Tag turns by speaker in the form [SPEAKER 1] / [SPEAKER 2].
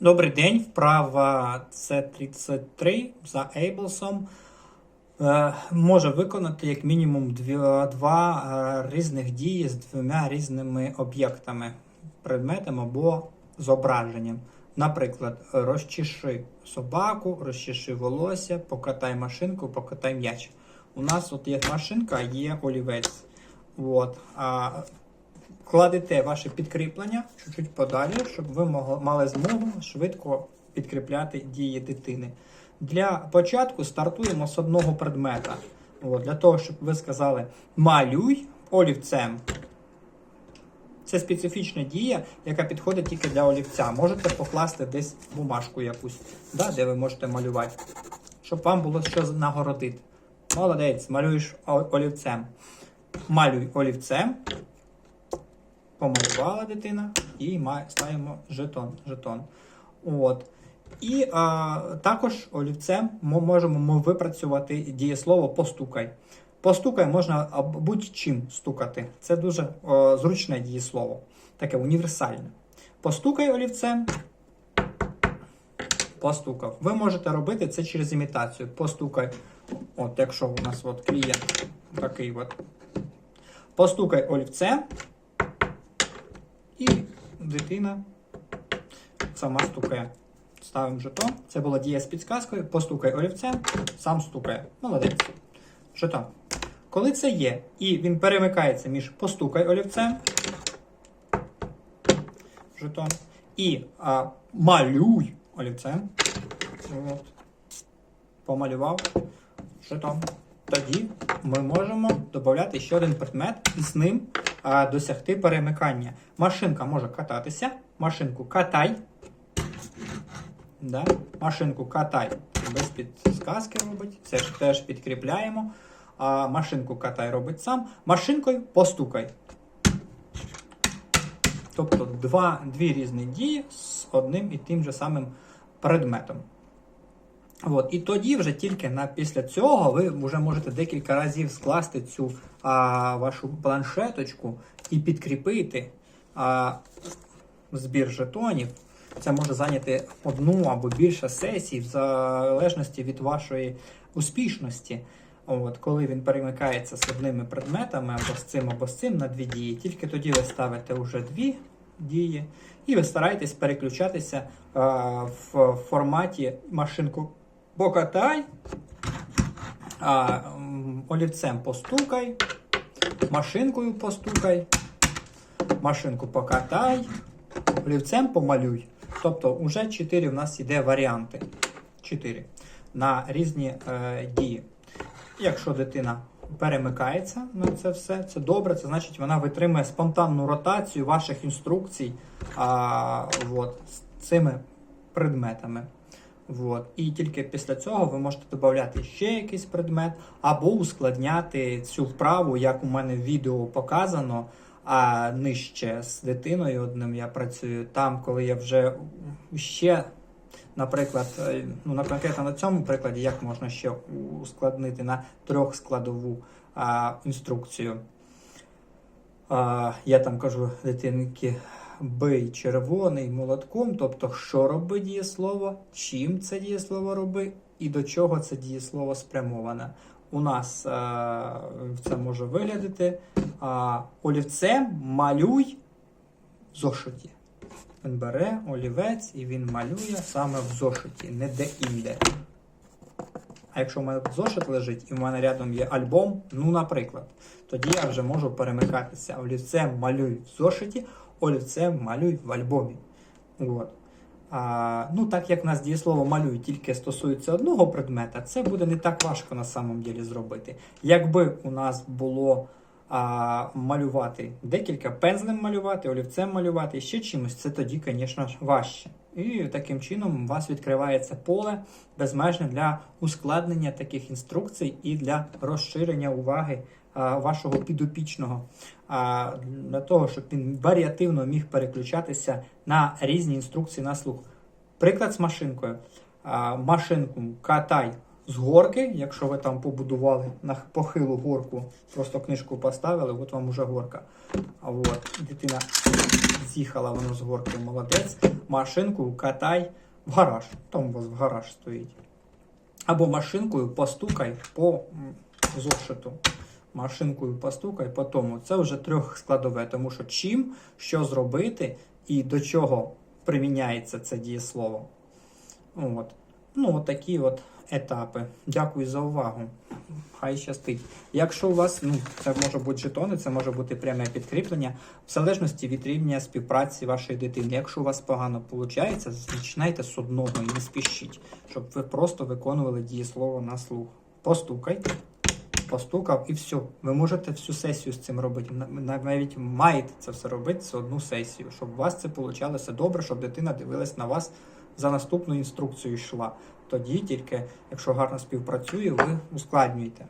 [SPEAKER 1] Добрий день, вправа С33 за Ейблсом е, може виконати як мінімум дві, два е, різних дії з двома різними об'єктами, предметом або зображенням. Наприклад, розчеши собаку, розчеши волосся, покатай машинку, покатай м'яч. У нас от є машинка, є олівець. От. Кладете ваше підкріплення чуть-чуть подалі, щоб ви мали змогу швидко підкріпляти дії дитини. Для початку стартуємо з одного предмета. От, для того, щоб ви сказали малюй олівцем. Це специфічна дія, яка підходить тільки для олівця. Можете покласти десь бумажку якусь, да, де ви можете малювати, щоб вам було що нагородити. Молодець, малюєш олівцем. Малюй олівцем. Помалювала дитина і ставимо жетон. жетон. От. І а, також олівцем ми можемо ми випрацювати дієслово постукай. Постукай можна будь-чим стукати. Це дуже о, зручне дієслово, таке універсальне. Постукай олівцем. Постукав. Ви можете робити це через імітацію. Постукай. От, якщо у нас от клієнт такий от. Постукай олівцем. І дитина сама стукає. Ставимо жетон. Це була дія з підсказкою. Постукай олівцем, сам стукає. Молодець. Жетон. Коли це є, і він перемикається між постукай олівцем, жетон, і а, малюй олівцем. От. Помалював жетон. Тоді ми можемо додати ще один предмет і з ним досягти перемикання. Машинка може кататися. Машинку катай. Да? Машинку катай. Без підсказки робить. Це ж теж підкріпляємо. А машинку катай робить сам. Машинкою постукай. Тобто два, дві різні дії з одним і тим же самим предметом. От. І тоді вже тільки на, після цього ви вже можете декілька разів скласти цю а, вашу планшеточку і підкріпити а, збір жетонів. Це може зайняти одну або більше сесій, в залежності від вашої успішності. От, коли він перемикається з одними предметами або з цим, або з цим на дві дії, тільки тоді ви ставите вже дві дії, і ви стараєтесь переключатися а, в форматі машинку покатай, а, олівцем постукай, машинкою постукай, машинку покатай, олівцем помалюй. Тобто вже 4 в нас іде варіанти. 4 на різні е, дії. Якщо дитина перемикається на це все, це добре, це значить вона витримує спонтанну ротацію ваших інструкцій а, от, з цими предметами. От. І тільки після цього ви можете додати ще якийсь предмет, або ускладняти цю вправу, як у мене в відео показано. А нижче з дитиною одним я працюю там, коли я вже ще, наприклад, е, ну на конкретно на цьому прикладі, як можна ще ускладнити на трьохскладову а, інструкцію. А, я там кажу дитинки, бий червоний молотком, тобто, що робить дієслово, чим це дієслово робить і до чого це дієслово спрямоване. У нас е, це може виглядати а, олівцем малюй в зошиті. Він бере олівець і він малює саме в зошиті, не де-інде. А якщо в мене зошит лежить і в мене рядом є альбом, ну, наприклад, тоді я вже можу перемикатися. Олівцем малюй в зошиті, олівцем малюй в альбомі. От. А, ну, так як нас дієслово малюй тільки стосується одного предмета, це буде не так важко на самом ділі зробити. Якби у нас було а, малювати декілька пензлем малювати, олівцем малювати, ще чимось, це тоді, звісно важче. І таким чином у вас відкривається поле безмежне для ускладнення таких інструкцій і для розширення уваги вашого підопічного, для того, щоб він варіативно міг переключатися на різні інструкції на слух. Приклад з машинкою. Машинку катай з горки, якщо ви там побудували на похилу горку, просто книжку поставили, от вам уже горка. От, дитина з'їхала воно з горки, молодець. машинкою катай в гараж. Там у вас в гараж стоїть. Або машинкою постукай по зошиту. Машинкою постукай по тому. Це вже трьохскладове, тому що чим, що зробити і до чого приміняється це дієслово. От. Ну, такі от етапи. Дякую за увагу. Хай щастить. Якщо у вас, ну, це може бути жетони, це може бути пряме підкріплення, в залежності від рівня співпраці вашої дитини. Якщо у вас погано виходить, починайте з одного і не спішіть, щоб ви просто виконували дієслово на слух. Постукайте, постукав і все. Ви можете всю сесію з цим робити. На- Навіть маєте це все робити за одну сесію, щоб у вас це вийшло добре, щоб дитина дивилась на вас за наступну інструкцію йшла. Тоді тільки, якщо гарно співпрацює, ви ускладнюєте.